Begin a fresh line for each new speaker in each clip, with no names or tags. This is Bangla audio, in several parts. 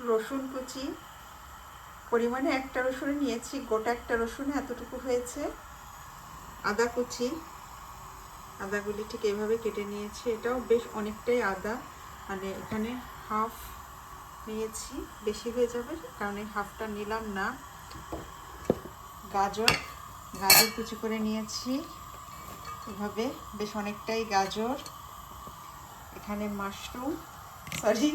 রসুন কুচি। পরিমাণে একটা রসুন নিয়েছি, গোটা একটা রসুন এতটুকু হয়েছে। আদা কুচি। আদাগুলি ঠিক এইভাবে কেটে নিয়েছি। এটাও বেশ অনেকটাই আদা। মানে এখানে হাফ নিয়েছি। বেশি হয়ে যাবে কারণ এই হাফটা নিলাম না। গাজর। গাজর কুচি করে নিয়েছি। এভাবে বেশ অনেকটাই গাজর। এখানে মাশরুম। সরি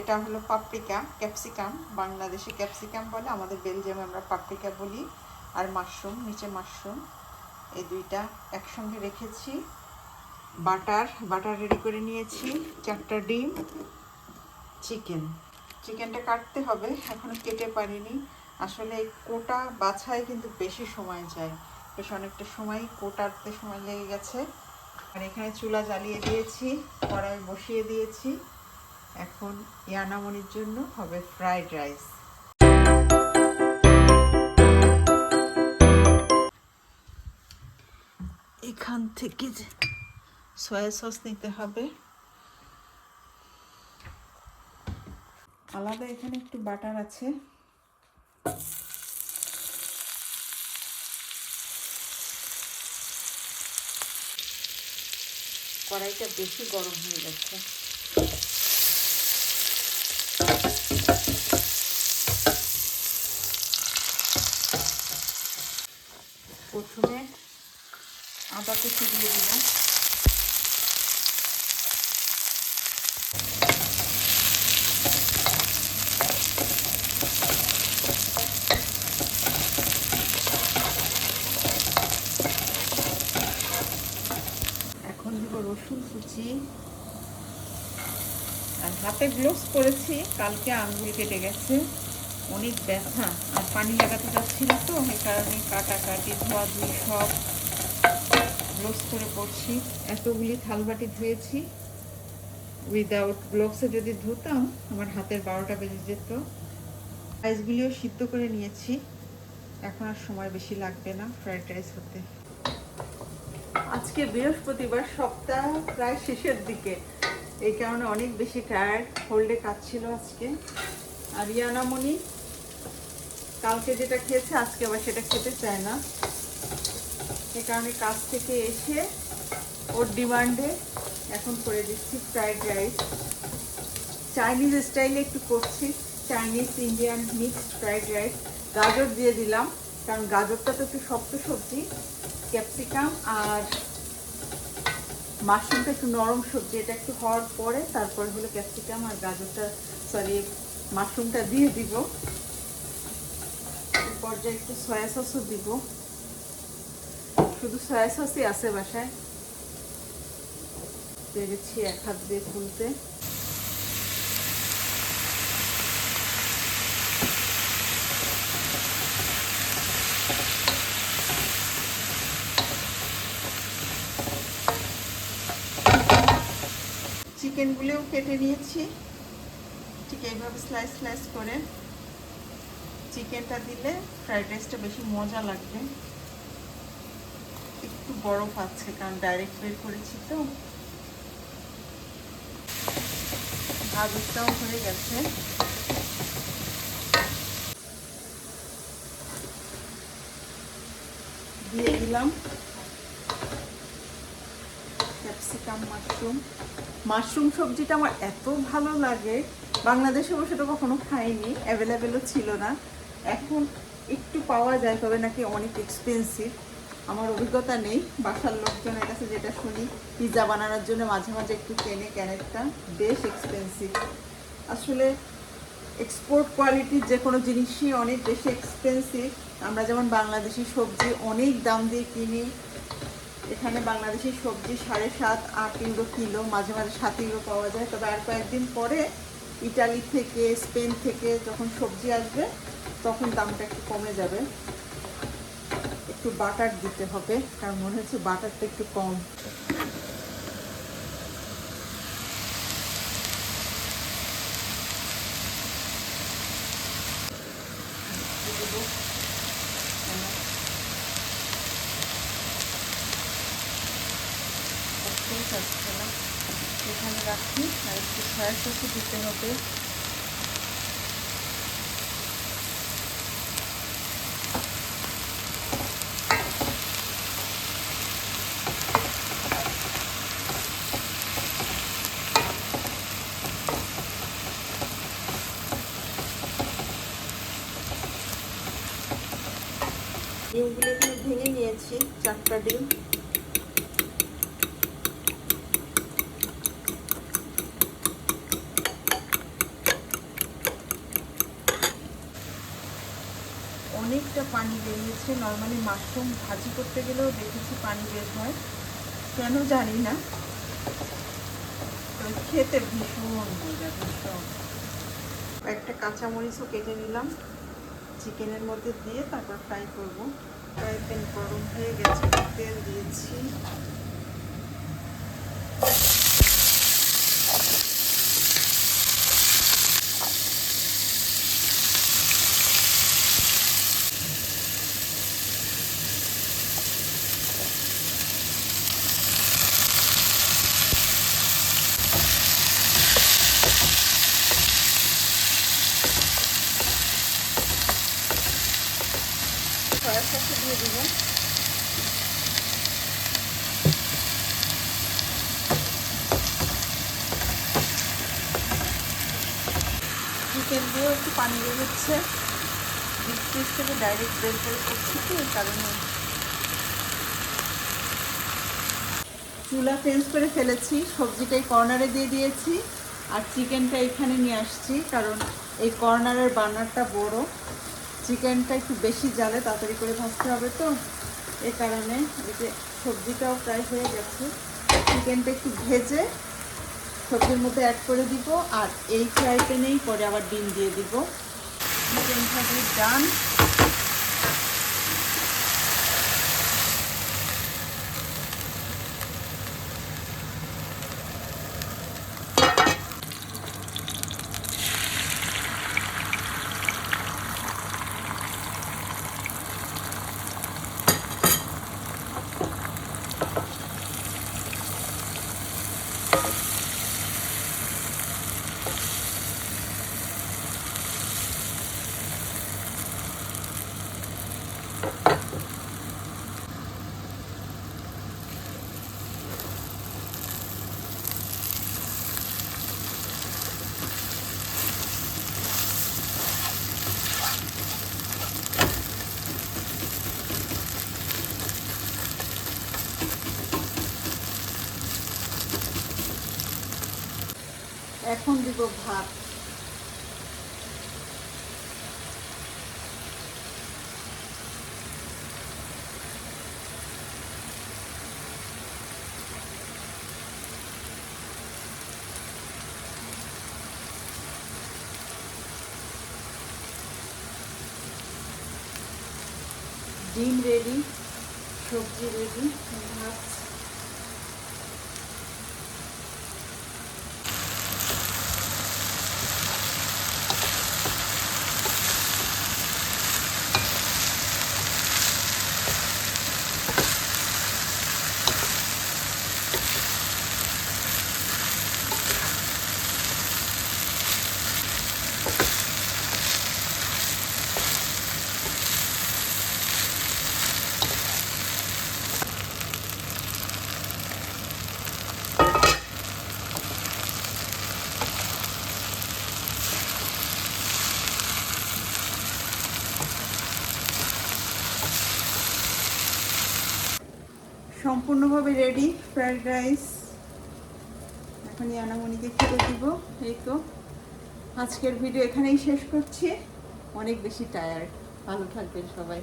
এটা হলো পাপরিকা ক্যাপসিকাম বাংলাদেশে ক্যাপসিকাম বলে, আমাদের বেলজিয়ামে আমরা পাপরিকা বলি, আর মাশরুম নিচে মাশরুম এই দুইটা একসঙ্গে রেখেছি। বাটার বাটার রেডি করে নিয়েছি, চারটা ডিম চিকেন চিকেনটা কাটতে হবে, এখনও কেটে পারিনি। আসলে কোটা বাছায় কিন্তু বেশি সময় যায়। বেশ অনেকটা সময় কোটাতে সময় লেগে গেছে। আর এখানে চুলা জ্বালিয়ে দিয়েছি কড়াই বসিয়ে দিয়েছি। এখন ইয়ানামনির জন্য হবে ফ্রাইড রাইস। এখান থেকে সয়া সস নিতে হবে। আলাদা এখানে একটু বাটার আছে। কড়াইটা বেশি গরম হয়ে গেছে। কুচি দিয়ে দিলাম। এখন দিব রসুন কুচি। আর হাতে গ্লোভস পরেছি কালকে আঙ্গুল কেটে গেছে। অনেক ব্যথা, আর পানি লাগাতে যাচ্ছিল তো, এই কারণে কাটাকাটি, ধোয়াধুয়ি সব। গ্লোভস করে পড়ছি এতগুলি থালবাটি ধুয়েছি। উইদাউট গ্লোভসে যদি ধুতাম, আমার হাতের বারোটা বেজে যেত। রাইসগুলিও সিদ্ধ করে নিয়েছি। এখন আর সময় বেশি লাগবে না ফ্রাইড রাইস হতে। আজকে বৃহস্পতিবার, সপ্তাহ প্রায় শেষের দিকে। এই কারণে অনেক বেশি টায়ার্ড হোল্ডে কাজ ছিল আজকে। আর ইয়ানামণি কালকে যেটা খেয়েছে, আজকে আবার সেটা খেতে চায় না। সে কারণে কাজ থেকে এসে ওর ডিমান্ডে এখন করে দিচ্ছি ফ্রাইড রাইস চাইনিজ স্টাইলে একটু করছি। Chinese Indian mixed fried rice গাজর দিয়ে দিলাম, কারণ গাজরটা তো একটু শক্ত সবজি। ক্যাপসিকাম আর মাশরুমটা একটু নরম সবজি, এটা একটু হওয়ার পরে তারপরে হলো ক্যাপসিকাম আর গাজরটা সরি মাশরুমটা দিয়ে দিব। পর্যায়ে একটু সয়া সসও দিব। শুধু সয়া সসই আছে বাসায়। পেরেছি এক হাত দিয়ে খুলতে। চিকেনগুলোও কেটে নিয়েছি। ঠিক এইভাবে স্লাইস স্লাইস করে। চিকেনটা দিলে ফ্রাইড রাইসটা বেশি মজা লাগবে। একটু বরফ আছে, কারণ ডাইরেক্ট বের করেছি তো। গাজরটাও হয়ে গেছে। দিয়ে দিলাম ক্যাপসিকাম মাশরুম মাশরুম সবজিটা আমার এত ভালো লাগে। বাংলাদেশে বসে তো কখনো খাইনি অ্যাভেলেবেলও ছিল না। এখন একটু পাওয়া যায়, তবে নাকি অনেক এক্সপেন্সিভ আমার অভিজ্ঞতা নেই। বাসার লোকজনের কাছে যেটা শুনি পিৎজা বানানোর জন্য মাঝে মাঝে একটু কেনে ক্যানেটটা বেশ এক্সপেন্সিভ আসলে এক্সপোর্ট কোয়ালিটির যে কোনো জিনিসই অনেক বেশি এক্সপেন্সিভ আমরা যেমন বাংলাদেশি সবজি অনেক দাম দিয়ে কিনি। এখানে বাংলাদেশি সবজি সাড়ে সাত, আট ইউরো কিলো, মাঝে মাঝে সাত ইউরো পাওয়া যায়। তবে আর কয়েকদিন পরে ইটালি থেকে, স্পেন থেকে যখন সবজি আসবে, তখন দামটা একটু কমে যাবে। একটু বাটার দিতে হবে, কারণ মনে হচ্ছে বাটারটা একটু কম। এখানে রাখি আর একটু সয়া দিতে হবে। ডিমগুলো এখানে ভেঙে নিয়েছি, চারটা ডিম। অনেকটা পানি বেরিয়েছে। নর্মালি মাশরুম ভাজি করতে গেলেও দেখেছি পানি বের হয়। কেন জানি না। তো খেতে ভীষণ মজা, ভীষণ। একটা কাঁচামরিচও কেটে নিলাম। চিকেনের মধ্যে দিয়ে তারপর ফ্রাই করব। ফ্রাই প্যান গরম হয়ে গেছে তেল দিয়েছি সয়া সসও দিয়ে দিব। চিকেন দিয়েও একটু পানি বেরোচ্ছে ফ্রিজ থেকে ডাইরেক্ট বের করে করছি তো, এই কারণে। চুলা চেঞ্জ করে ফেলেছি, সবজিটাই কর্নারে দিয়ে দিয়েছি, আর চিকেনটা এখানে নিয়ে আসছি, কারণ এই কর্নারের বার্নারটা বড়। চিকেনটা একটু বেশি জালে তাড়াতাড়ি করে ভাজতে হবে তো। এ কারণে এই যে সবজিটাও প্রায় হয়ে গেছে। চিকেনটা একটু ভেজে সবজির মধ্যে অ্যাড করে দিব আর এই ফ্রাই প্যানেই পরে আবার ডিম দিয়ে দিব। চিকেন ভাজি ডান এখন দিব ভাত। ডিম রেডি সবজি রেডি ভাত। সম্পূর্ণভাবে রেডি ফ্রাইড রাইস এখনই আনামনিকে খেতে দিব। এই তো, আজকের ভিডিও এখানেই শেষ করছি। অনেক বেশি টায়ার্ড ভালো থাকবেন সবাই।